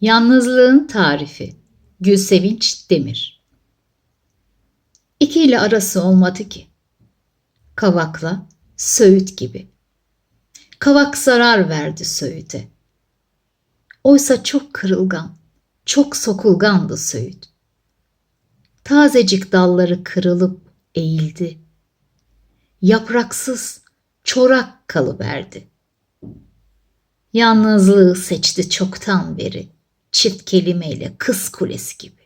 Yalnızlığın tarifi Gülsevinç Demir İki ile arası olmadı ki. Kavakla Söğüt gibi. Kavak zarar verdi Söğüt'e. Oysa çok kırılgan, çok sokulgandı Söğüt. Tazecik dalları kırılıp eğildi. Yapraksız, çorak kalıverdi. Yalnızlığı seçti çoktan beri, çift kelimeyle kız kulesi gibi.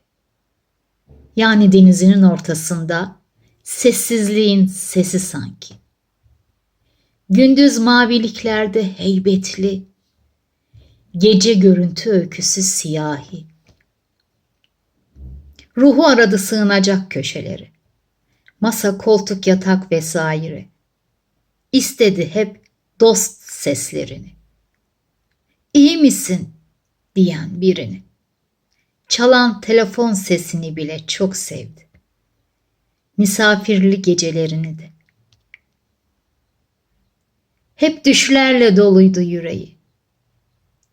Yani denizinin ortasında sessizliğin sesi sanki. Gündüz maviliklerde heybetli, gece görüntü öyküsü siyahi. Ruhu aradı sığınacak köşeleri. Masa, koltuk, yatak vesaire. İstedi hep dost seslerini. İyi misin diyen birini. Çalan telefon sesini bile çok sevdi. Misafirli gecelerini de. Hep düşlerle doluydu yüreği.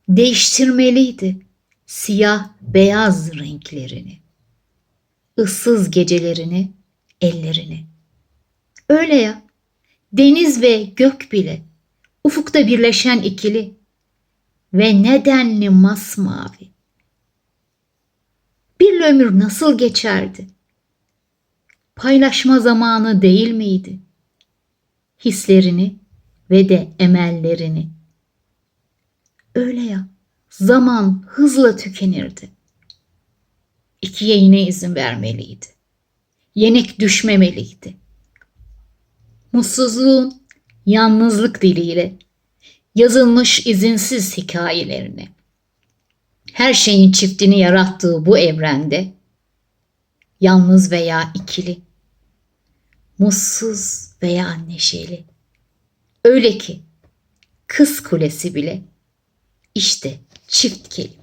Değiştirmeliydi siyah beyaz renklerini. ıssız gecelerini, ellerini. Öyle ya, deniz ve gök bile, ufukta birleşen ikili ve nedenli masmavi. Bir ömür nasıl geçerdi? Paylaşma zamanı değil miydi? Hislerini ve de emellerini. Öyle ya, zaman hızla tükenirdi. İkiye yine izin vermeliydi. Yenik düşmemeliydi. Mutsuzluğun yalnızlık diliyle yazılmış izinsiz hikayelerini. Her şeyin çiftini yarattığı bu evrende yalnız veya ikili, mutsuz veya neşeli. Öyle ki kız kulesi bile işte çift kelime.